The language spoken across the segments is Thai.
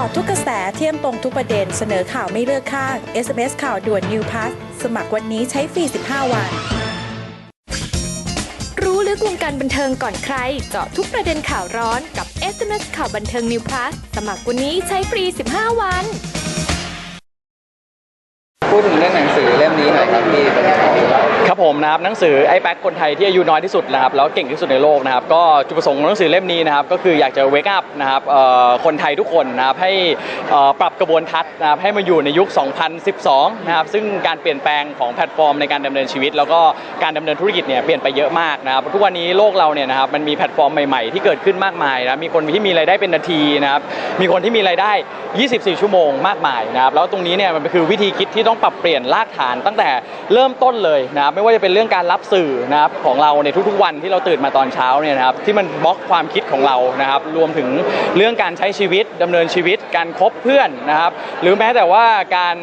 าะทุกกระแสเที่ยมตรงทุกประเด็นเสนอข่าวไม่เลือกข้าง SMS ข่าวด่วน New Pass สมัครวันนี้ใช้ฟรี 15 วัน รู้ลึกวงการบันเทิงก่อนใคร เจาะทุกประเด็นข่าวร้อนกับ SMS ข่าวบันเทิง New Plus สมัครวันนี้ใช้ฟรี 15 วัน พูดถึงเรื่องหนังสือเล่มนี้หน่อยครับพี่เป็นยังไง ผมนะครับหนังสือไอ้แป๊กคนไทยที่อายุน้อยที่สุดนะครับแล้วเก่งที่สุดในโลกนะครับก็จุดประสงค์ของหนังสือเล่มนี้นะครับก็คืออยากจะเวกอัพนะครับเอ่อคนไทยทุกคนนะครับให้อ่อปรับกระบวนทัศน์นะครับให้มาอยู่ในยุค 2012 นะครับซึ่งการเปลี่ยนแปลงของแพลตฟอร์มในการดำเนินชีวิต แล้วก็การดำเนินธุรกิจเนี่ยเปลี่ยนไปเยอะมากนะครับทุกวันนี้โลกเราเนี่ยนะครับมันมีแพลตฟอร์มใหม่ๆ ที่เกิดขึ้นมากมายนะมีคนที่มีรายได้เป็นนาทีนะครับมีคนที่มีรายได้ 24 ชั่วโมงมากมายนะครับแล้วตรงนี้เนี่ยมันคือวิธีคิดที่ต้องปรับเปลี่ยนรากฐานตั้งแต่เริ่มต้นเลยนะครับไม่ว่าจะเป็นเรื่องการรับสื่อนะครับของเราในทุกๆวันที่เราตื่นมาตอนเช้าเนี่ยนะครับที่มันบล็อกความคิดของเรานะครับรวมถึงเรื่องการใช้ชีวิตดำเนินชีวิต การคบเพื่อนนะครับหรือแม้แต่ว่าการ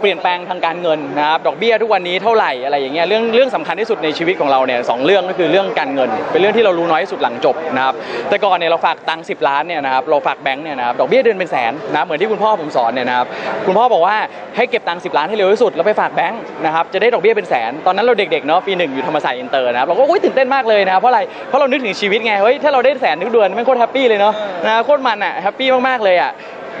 เปลี่ยนแปลงทางการเงินนะครับดอกเบี้ยทุกวันนี้เท่าไหร่อะไรอย่างเงี้ยเรื่องเรื่องสำคัญที่สุดในชีวิตของเราเนี่ยสองเรื่องก็คือเรื่องการเงิน เป็นเรื่องที่เรารู้น้อยที่สุดหลังจบนะครับแต่ก่อนเนี่ยเราฝากตังค์สิล้านเนี่ยนะครับเราฝากแบงค์เนี่ยนะครับดอกเบี้ยเดือนเป็นแสนนะเหมือนที่คุณพ่อผมสอนเนี่ยนะครับคุณพ่อบอกว่าให้เก็บตังค์สิล้านให้เร็วที่สุดแล้วไปฝากแบงค์นะครับจะได้ดอกเบี้ยเป็นแสนตอนนั้นเราเด็กๆเนาะปีหนึ่งอยู่ธรรมศาสตร์อินเตอร์นะครับเราก็อุ้ยตื่นเต้นมากเลยนะเพราะอะไรเพราะเรานึกถึงชีวิตไงเฮ้ยถ้าเราได้แสนทุกเดือนมันโคตรแฮปปี้เลยเนาะนะโคตรมันอะแฮปปี้มากๆเลยอะ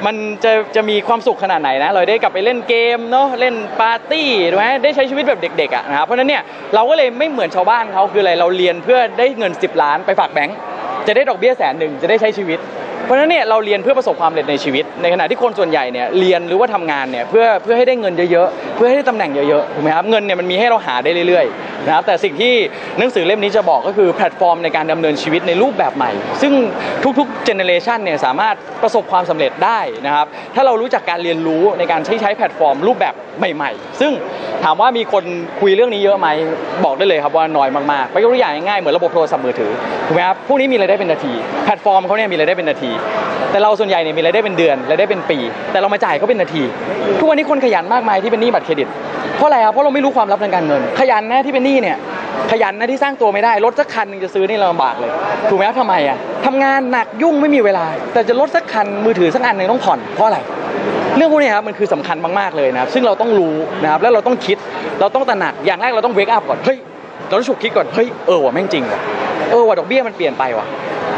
มันจะจะมีความสุขขนาดไหนนะเราได้กลับไปเล่นเกมเนาะเล่นปาร์ตี้ถูกไหมได้ใช้ชีวิตแบบเด็กๆอะนะครับเพราะฉะนั้นเนี่ยเราก็เลยไม่เหมือนชาวบ้านเขาคืออะไรเราเรียนเพื่อได้เงิน 10 ล้านไปฝากแบงก์จะได้ดอกเบี้ยแสนหนึ่งจะได้ใช้ชีวิตเพราะฉะนั้นเนี่ยเราเรียนเพื่อประสบความสำเร็จในชีวิต ในขณะที่คนส่วนใหญ่เนี่ยเรียนหรือว่าทำงานเนี่ยเพื่อเพื่อให้ได้เงินเยอะๆเพื่อให้ได้ตำแหน่งเยอะๆถูกไหมครับเงินเนี่ยมันมีให้เราหาได้เรื่อยๆ นะครับแต่สิ่งที่หนังสือเล่มนี้จะบอกก็คือแพลตฟอร์มในการดำเนินชีวิตในรูปแบบใหม่ ซึ่งทุกๆเจเนเรชันเนี่ยสามารถประสบความสำเร็จได้นะครับถ้าเรารู้จักการเรียนรู้ในการใช้ใช้แพลตฟอร์มรูปแบบใหม่ ๆ ซึ่งถามว่ามีคนคุยเรื่องนี้เยอะไหมบอกได้เลยครับว่าน้อยมากๆไปยกตัวอย่างง่ายๆเหมือนระบบโทรศัพท์มือถือถูกไหมครับพวกนี้มีรายได้เป็นนาที แพลตฟอร์มเขาเนี่ยมีรายได้เป็นนาที แต่เราส่วนใหญ่เนี่ยมีรายได้เป็นเดือนรายได้เป็นปี แต่เรามาจ่ายเขาเป็นนาที ทุกวันนี้คนขยันมากมายที่เป็นหนี้บัตรเครดิต เพราะอะไรครับเพราะเราไม่รู้ความลับทางการเงิน ขยันนะที่เป็นหนี้เนี่ย ขยันนะที่สร้างตัวไม่ได้รถสักคันหนึงจะซื้อนี่เราลำบากเลยถูกไหมครับทำไมอะทำงานหนักยุ่งไม่มีเวลา แต่จะรถสักคันมือถือสักอันหนึ่งต้องผ่อนเพราะอะไร เรื่องพวกนี้ครับมันคือสำคัญมากๆเลยนะครับซึ่งเราต้องรู้นะครับแล้วเราต้องคิดเราต้องตระหนักอย่างแรกเราต้องเวกอัพก่อนเฮ้ยเราต้องฉุกคิดก่อนเฮ้ยเออว่ะแม่งจริงว่ะเออว่ะดอกเบี้ยมันเปลี่ยนไปว่ะ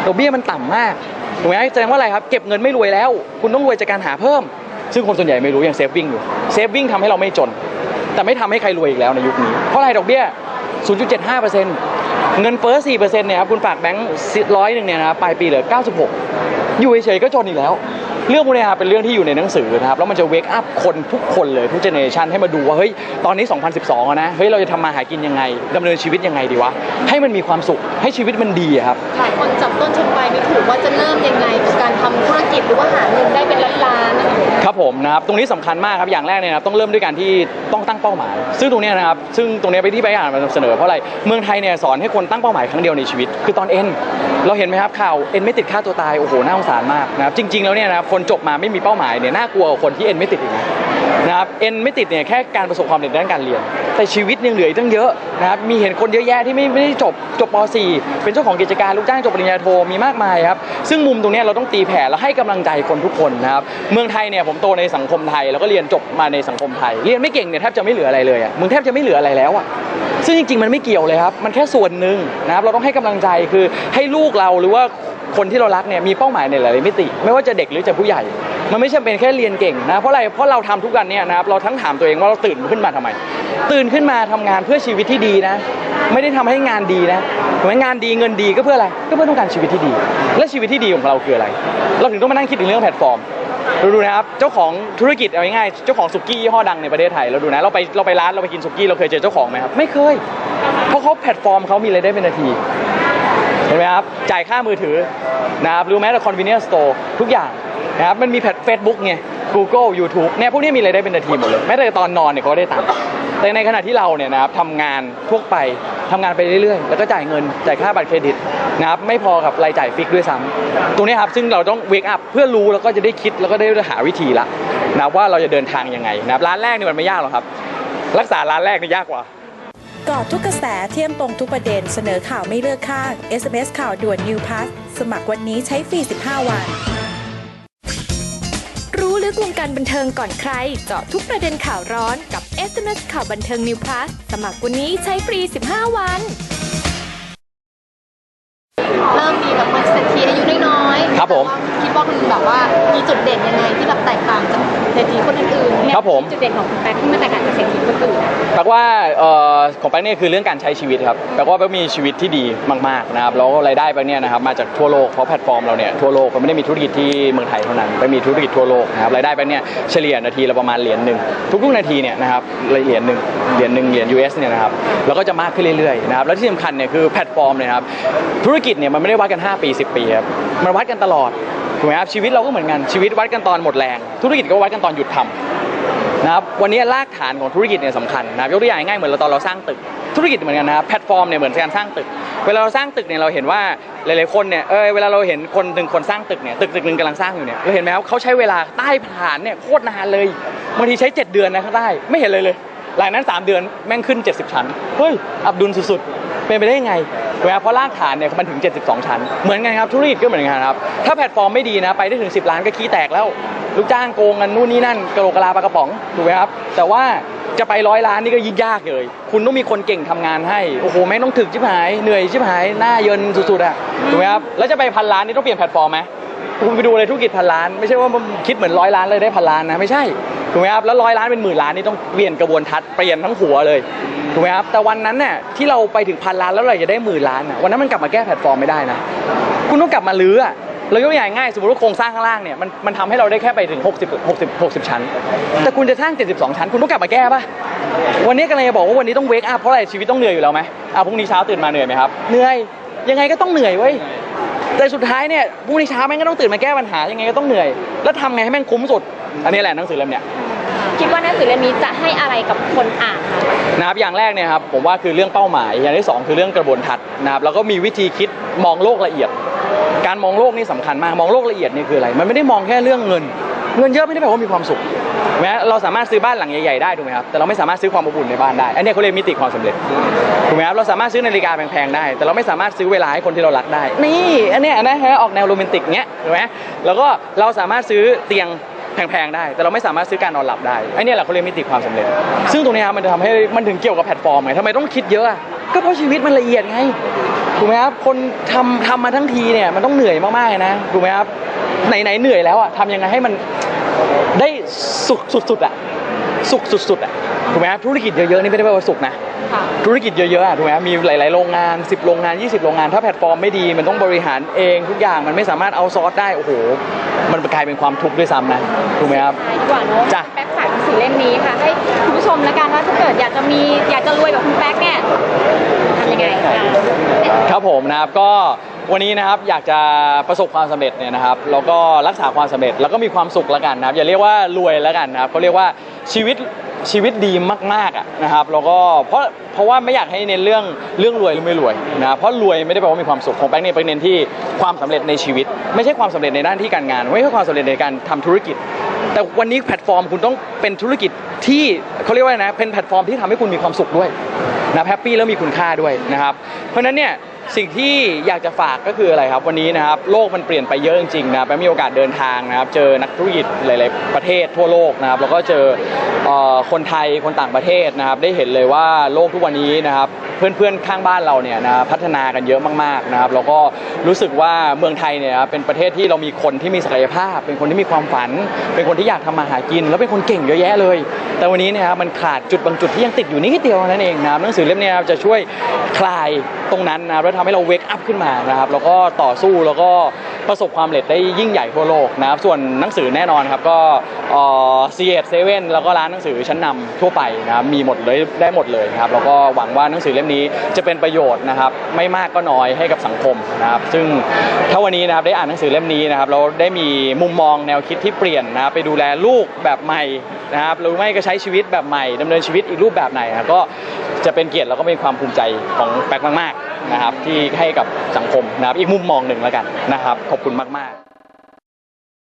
ดอกเบี้ยมันต่ำมากถูกไหมแสดงว่าอะไรครับเก็บเงินไม่รวยแล้ว คุณต้องรวยจากการหาเพิ่ม ซึ่งคนส่วนใหญ่ไม่รู้อย่างเซฟวิ่งอยู่เซฟวิ่งทำให้เราไม่จน แต่ไม่ทำให้ใครรวยอีกแล้วในยุคนี้ เพราะอะไรดอกเบี้ย 0.75%เงินเฟ้อ4%เนี่ยครับคุณฝากแบงค์ร้อยหนึ่งเนี่ยนะครับปลายปีเหลือ 96 อยู่เฉยๆก็จนอีกแล้ว เรื่องพวกนี้ครับเป็นเรื่องที่อยู่ในหนังสือนะครับแล้วมันจะเวกอัพคนทุกคนเลยทุกเจเนอเรชันให้มาดูว่าเฮ้ยตอนนี้ 2012อะนะเฮ้ยเราจะทำมาหากินยังไงดำเนินชีวิตยังไงดีวะให้มันมีความสุขให้ชีวิตมันดีอะครับ หลายคนจับต้นชนปลายไม่ถูกว่าจะเริ่มยังไงกับการทำธุรกิจหรือว่าหาเงินได้เป็นล้านๆอะไรอย่างเงี้ยครับผมนะครับตรงนี้สำคัญมากครับอย่างแรกเนี่ยนะครับต้องเริ่มด้วยการที่ต้องตั้งเป้าหมาย ซึ่งตรงเนี้ยนะครับซึ่งตรงเนี้ยไปที่ไปอ่านมานำเสนอเพราะอะไรเมืองไทยเนี่ยสอนให้คนตั้งเป้าหมายครั้งเดียวในชีวิต คือตอนเอ็นเราเห็นไหมครับข่าวเอ็นไม่ติดค่าตัวตายโอ้โหน่าสงสารมากนะครับจริง ๆแล้วเนี่ยนะครับคนจบมาไม่มีเป้าหมายเนี่ยน่ากลัวกว่าคนที่เอ็นไม่ติดอีกนะนะครับเอ็นไม่ติดเนี่ยแค่การประสบความสำเร็จด้านการเรียน แต่ชีวิตยังเหลืออีกตั้งเยอะนะครับมีเห็นคนเยอะแยะที่ไม่ไม่ได้จบจบป .4 เป็นเจ้าของกิจการลูกจ้างจบปริญญาโทมีมากมายครับซึ่งมุมตรงนี้เราต้องตีแผ่และให้กำลังใจคนทุกคนนะครับเมืองไทยเนี่ยผมโตในสังคมไทย แล้วก็เรียนจบมาในสังคมไทย เรียนไม่เก่งเนี่ยแทบจะไม่เหลืออะไรเลยอะมึงแทบจะไม่เหลืออะไรแล้วอะซึ่งจริงๆมันไม่เกี่ยวเลยครับมันแค่ส่วนหนึ่งนะครับเราต้องให้กำลังใจคือให้ลูกเราหรือว่า คนที่เรารักเนี่ยมีเป้าหมายในหลายๆมิติ ไม่ว่าจะเด็กหรือจะผู้ใหญ่ มันไม่ใช่เป็นแค่เรียนเก่งนะเพราะอะไรเพราะเราทำทุกวันเนี่ยนะครับเราทั้งถามตัวเองว่าเราตื่นขึ้นมาทำไม ตื่นขึ้นมาทำงานเพื่อชีวิตที่ดีนะ ไม่ได้ทำให้งานดีนะถูกไหมงานดีเงินดีก็เพื่ออะไรก็เพื่อต้องการชีวิตที่ดี และชีวิตที่ดีของเราคืออะไร เราถึงต้องมานั่งคิดถึงเรื่องแพลตฟอร์มเราดูนะครับเจ้าของธุรกิจเอาง่ายๆเจ้าของสุกี้ยี่ห้อดังในประเทศไทยเราดูนะเราไปเราไปร้านเราไปกินสุกี้เราเคยเจอเจ้าของไหมครับไม่เคย เพราะเขาแพลตฟอร์มเขามีรายได้เป็นนาที เห็นไหมครับ จ่ายค่ามือถือนะครับรู้แม้แต่ convenience store ทุกอย่างนะครับมันมีแพลตเฟซบุ๊กไง Google YouTube เนี่ยพวกนี้มีรายได้เป็นนาทีหมดเลยแม้แต่ตอนนอนเนี่ยเขาก็ได้ตังค์แต่ในขณะที่เราเนี่ยนะครับทำงานทั่วไปทำงานไปเรื่อยๆ แล้วก็จ่ายเงินจ่ายค่าบัตรเครดิตนะครับไม่พอกับรายจ่ายฟิกด้วยซ้ำตรงนี้ครับซึ่งเราต้องเวกอัพเพื่อรู้แล้วก็จะได้คิดแล้วก็ได้หาวิธีละนะว่าเราจะเดินทางยังไงนะครับร้านแรกนี่มันไม่ยากหรอกครับ รักษาร้านแรกนี่ยากกว่า กาะทุกกระแสเที่ยมตรงทุกประเด็นเสนอข่าวไม่เลือกข้าง SMS ข่าวด่วน New Pass สมัครวันนี้ใช้ฟรี 15 วันกวงการบันเทิงก่อนใคร เจาะทุกประเด็นข่าวร้อนกับ SMS ข่าวบันเทิง New Plus สมัครวันนี้ใช้ฟรี 15 วัน เริ่มมีแบบเป็นเศรษฐีอายุน้อยๆครับผม คิดว่า คุณแบบว่ามีจุดเด่นยังไงที่แบบแตกต่างจากเศรษฐีคนอื่นๆเนี่ยครับผม จุดเด่นของคุณแป๊กที่มันแตกต่างจากเศรษฐีคนอื่นแปลว่าเอ่อของแป๊กเนี่ยคือเรื่องการใช้ชีวิตครับแปลว่าแป๊กมีชีวิตที่ดีมากๆนะครับแล้วรายได้แป๊กเนี่ยนะครับมาจากทั่วโลกเพราะแพลตฟอร์มเราเนี่ยทั่วโลกมันไม่ได้มีธุรกิจที่เมืองไทยเท่านั้นแป๊กมีธุรกิจทั่วโลกนะครับรายได้แป๊กเนี่ยเฉลี่ยนาทีละประมาณเหรียญหนึ่งทุกๆนาทีเนี่ยนะครับเหรียญหนึ่งเหรียญหนึ่งเหรียญ US เนี่ยนะครับแล้วก็จะมากขึ้นเรื่อยๆนะครับแล้วที่สำคัญเนี่ยคือแพลตฟอร์มเนี่ยครับธุรกิจเนี่ยมันไม่ได้วัดกัน 5 ปี 10 ปีครับมันวัดกันตลอด ถูกไหมครับชีวิตเราก็เหมือนกันชีวิตวัดกันตอนหมดแรง ธุรกิจก็วัดกันตอนหยุดทำนะครับวันนี้รากฐานของธุรกิจเนี่ยสำคัญนะครับยกตัวอย่างง่ายเหมือนเราตอนเราสร้างตึก ธุรกิจเหมือนกันนะครับแพลตฟอร์มเนี่ยเหมือนการสร้างตึก เวลาเราสร้างตึกเนี่ยเราเห็นว่าหลายๆคนเนี่ยเออเวลาเราเห็นคนหนึ่งคนสร้างตึกเนี่ยตึกตึกหนึ่งกำลังสร้างอยู่เนี่ยเราเห็นไหมครับเขาใช้เวลาใต้ฐานเนี่ยโคตรนานเลยบางทีใช้ 7 เดือนนะข้างใต้ไม่เห็นเลยเลย หลังนั้น 3 เดือนแม่งขึ้น 70 ชั้น เฮ้ย อับดุลสุดๆ เป็นไปได้ยังไงถูกไหมครับเพราะรากฐานเนี่ยมันถึง 72 ชั้น เหมือนกันครับ ธุรกิจก็เหมือนกันครับ ถ้าแพลตฟอร์มไม่ดีนะ ไปได้ถึง 10 ล้านก็ขี้แตกแล้ว ลูกจ้างโกงกันนู่นนี่นั่นกระโหลกกะลาปลากระป๋อง ถูกไหมครับ แต่ว่าจะไปร้อยล้านนี่ก็ยิ่งยากเลย คุณต้องมีคนเก่งทำงานให้ โอ้โห แม่งต้องถึกชิบหาย เหนื่อยชิบหาย หน้าเยินสุดๆอะ ถูกไหมครับ แล้วจะไปพันล้านนี่ต้องเปลี่ยนแพลตฟอร์มไหมคุณไปดูเลยธุรกิจพันล้าน ไม่ใช่ว่าคิดเหมือนร้อยล้านเลยได้พันล้านนะ ไม่ใช่ ถูกไหมครับแล้วร้อยล้านเป็นหมื่นล้านนี่ต้องเปลี่ยนกระบวนทัศน์เปลี่ยนทั้งหัวเลยถูกไหมครับแต่วันนั้นเนี่ยที่เราไปถึงพันล้านแล้วเราจะได้หมื่นล้านน่ะวันนั้นมันกลับมาแก้แพลตฟอร์มไม่ได้นะคุณต้องกลับมาลื้ออะเรายกตัวอย่างง่ายสมมติว่าโครงสร้างข้างล่างเนี่ยมันมันทำให้เราได้แค่ไปถึง 60 60 60 ชั้น แต่คุณจะสร้าง 72 ชั้น คุณต้องกลับมาแก้ป่ะ วันนี้กำลังจะบอกว่าวันนี้ต้องเวกอัพเพราะอะไรชีวิตต้องเหนื่อยอยู่แล้วไหมอะพรุ่งนี้เช้าตื่นมาเหนื่อยไหมครับ เหนื่อยยังไงก็ต้องเหนื่อยเว้ย แต่สุดท้ายเนี่ยพรุ่งนี้เช้าแม่งก็ต้องตื่นมาแก้ปัญหายังไงก็ต้องเหนื่อย แล้วทำไงให้แม่งคุ้มสุด อันนี้แหละหนังสือเล่มเนี้ยคิดว่าหนังสือเล่มนี้จะให้อะไรกับคนอ่านคะนะครับอย่างแรกเนี่ยครับผมว่าคือเรื่องเป้าหมาย อย่างที่สองคือเรื่องกระบวนทัศน์นะครับแล้วก็มีวิธีคิดมองโลกละเอียด การมองโลกนี่สำคัญมากมองโลกละเอียดนี่คืออะไร มันไม่ได้มองแค่เรื่องเงิน เงินเยอะไม่ได้แปลว่ามีความสุขแม้เราสามารถซื้อบ้านหลังใหญ่ๆได้ถูกไหมครับแต่เราไม่สามารถซื้อความอบอุ่นในบ้านได้ อันนี้เขาเรียกมิติความสำเร็จถูกไหมครับเราสามารถซื้อนาฬิกาแพงๆได้ แต่เราไม่สามารถซื้อเวลาให้คนที่เรารักได้ นี่อันนี้นะฮะออกแนวโรแมนติกเงี้ยถูกไหมแล้วก็เราสามารถซื้อเตียงแพงๆได้ แต่เราไม่สามารถซื้อการนอนหลับได้ไอ้เนี่แหละเขาเรียกมิติความสำเร็จ ซึ่งตรงนี้ครับมันจะทำให้มันถึงเกี่ยวกับแพลตฟอร์มไงทำไมต้องคิดเยอะก็เพราะชีวิตมันละเอียดไงถูกไหมครับคนทำทำมาทั้งทีเนี่ยมันต้องเหนื่อยมากๆนะถูกไหมครับ ไหนๆเหนื่อยแล้วอะทำยังไงให้มันได้สุดสุดๆอะสุขสุดๆอะถูกไหมครับธุรกิจเยอะๆนี่ไม่ได้แปลว่าสุขนะค่ะธุรกิจเยอะๆอะถูกไหมครับมีหลาย ๆ โรงงาน 10 โรงงาน 20 โรงงาน ถ้าแพลตฟอร์มไม่ดีมันต้องบริหารเองทุกอย่างมันไม่สามารถเอาซอร์สได้โอ้โหมันกลายเป็นความทุกข์ด้วยซ้ำนะถูกไหมครับใช่ดีกว่าเนอะจ้ะแป๊กฝากหนังสือเล่มนี้ค่ะให้คุณผู้ชมแล้วกันว่าถ้าเกิดอยากจะมีอยากจะรวยแบบคุณแป๊กเนี่ยทำยังไงอะครับผมนะครับก็ วันนี้นะครับอยากจะประสบความสำเร็จเนี่ยนะครับแล้วก็รักษาความสำเร็จแล้วก็มีความสุขแล้วกันนะครับอย่าเรียกว่ารวยแล้วกันนะครับเขาเรียกว่าชีวิตชีวิตดีมากๆอะนะครับแล้วก็เพราะเพราะว่าไม่อยากให้เน้นเรื่องเรื่องรวยหรือไม่รวยนะเพราะรวยไม่ได้แปลว่ามีความสุขของแป้งเนี่ยไปเน้นที่ความสำเร็จในชีวิต ไม่ใช่ความสำเร็จในด้านที่การงาน ไม่ใช่ความสำเร็จในการทำธุรกิจ แต่วันนี้แพลตฟอร์มคุณต้องเป็นธุรกิจที่เขาเรียกว่านะเป็นแพลตฟอร์มที่ทำให้คุณมีความสุขด้วยนะแฮปปี้แล้วมีคุณค่าด้วยนะครับเพราะฉะนั้นเนี่ย สิ่งที่อยากจะฝากก็คืออะไรครับวันนี้นะครับโลกมันเปลี่ยนไปเยอะจริงๆนะแปมมีโอกาสเดินทางนะครับเจอนักธุรกิจหลาย ๆ ประเทศทั่วโลกนะครับแล้วก็เจอออคนไทยคนต่างประเทศนะครับได้เห็นเลยว่าโลกทุกวันนี้นะครับ เพื่อนๆข้างบ้านเราเนี่ยนะพัฒนากันเยอะมากๆนะครับแล้วก็รู้สึกว่าเมืองไทยเนี่ยครับเป็นประเทศที่เรามีคนที่มีศักยภาพ เป็นคนที่มีความฝัน เป็นคนที่อยากทำมาหากิน แล้วเป็นคนเก่งเยอะแยะเลย แต่วันนี้เนะครับมันขาดจุดบางจุดที่ยังติดอยู่นิดเดียวนั่นเองนะครับหนังสือเล่มนี้ครับจะช่วยคลายตรงนั้นนะครับแล้วทำให้เราเวกอัพขึ้นมานะครับแล้วก็ต่อสู้แล้วก็ ประสบความสำเร็จได้ยิ่งใหญ่ทั่วโลกนะครับส่วนหนังสือแน่นอนครับก็ซีเอ็ดเซเว่นแล้วก็ร้านหนังสือชั้นนำทั่วไปนะครับมีหมดเลยได้หมดเลยครับแล้วก็หวังว่าหนังสือเล่มนี้จะเป็นประโยชน์นะครับไม่มากก็น้อยให้กับสังคมนะครับซึ่งถ้าวันนี้นะครับได้อ่านหนังสือเล่มนี้นะครับเราได้มีมุมมองแนวคิดที่เปลี่ยนนะครับไปดูแลลูกแบบใหม่นะครับหรือไม่ก็ใช้ชีวิตแบบใหม่ดำเนินชีวิตอีกรูปแบบไหนนะก็ จะเป็นเกียรติแล้วก็เป็นความภูมิใจของแปลกมากๆนะครับที่ให้กับสังคมนะครับอีกมุมมองหนึ่งแล้วกันนะครับขอบคุณมากๆ